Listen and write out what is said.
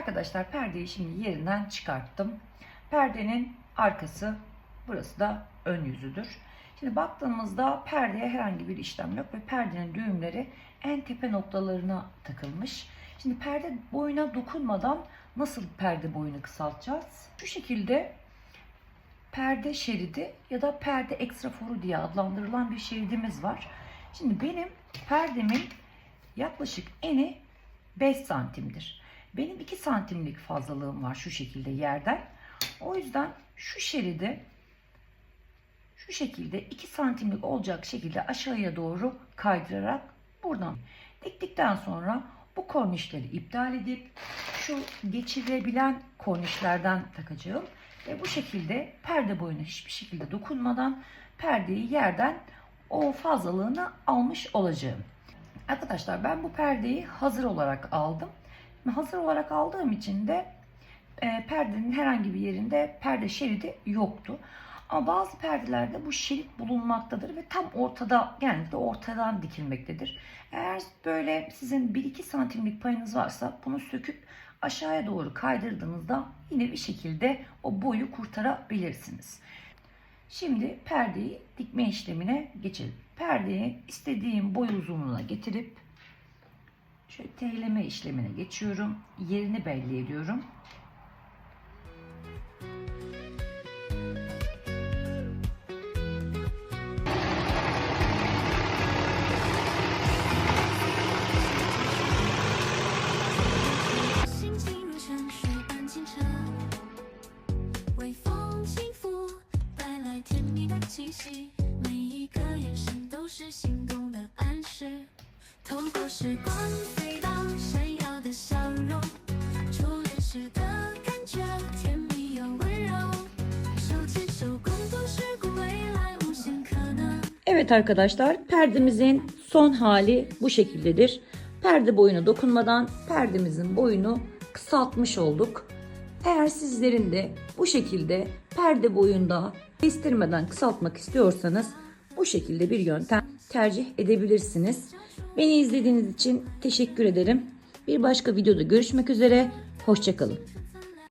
Arkadaşlar perdeyi şimdi yerinden çıkarttım. Perdenin arkası burası da ön yüzüdür. Şimdi baktığımızda perdeye herhangi bir işlem yok ve perdenin düğümleri en tepe noktalarına takılmış. Şimdi perde boyuna dokunmadan nasıl perde boyunu kısaltacağız? Şu şekilde perde şeridi ya da perde ekstraforu diye adlandırılan bir şeridimiz var. Şimdi benim perdemin yaklaşık eni 5 santimdir. Benim 2 santimlik fazlalığım var şu şekilde yerden. O yüzden şu şeridi şu şekilde 2 santimlik olacak şekilde aşağıya doğru kaydırarak buradan diktikten sonra bu kornişleri iptal edip şu geçirebilen kornişlerden takacağım. Ve bu şekilde perde boyuna hiçbir şekilde dokunmadan perdeyi yerden o fazlalığını almış olacağım. Arkadaşlar ben bu perdeyi hazır olarak aldım. Hazır olarak aldığım için de e, perdenin herhangi bir yerinde perde şeridi yoktu. Ama bazı perdelerde bu şerit bulunmaktadır ve tam ortada genellikle ortadan dikilmektedir. Eğer böyle sizin 1-2 santimlik payınız varsa bunu söküp aşağıya doğru kaydırdığınızda yine bir şekilde o boyu kurtarabilirsiniz. Şimdi perdeyi dikme işlemine geçelim. Perdeyi istediğim boy uzunluğuna getirip şöyle teyleme işlemine geçiyorum. Yerini belli ediyorum. 心情如泉水般清澈，微风轻拂，带来甜蜜的气息。每一个眼神都是心动的暗示。透过时光飞到闪耀的笑容，初恋时的感觉甜蜜又温柔。手牵手共度时光，未来无限可能。 Evet arkadaşlar perdemizin son hali bu şekildedir. Perde boyuna dokunmadan perdemizin boyunu kısaltmış olduk. Eğer sizlerin de bu şekilde perde boyunda kestirmeden kısaltmak istiyorsanız bu şekilde bir yöntem tercih edebilirsiniz. Beni izlediğiniz için teşekkür ederim. Bir başka videoda görüşmek üzere. Hoşçakalın.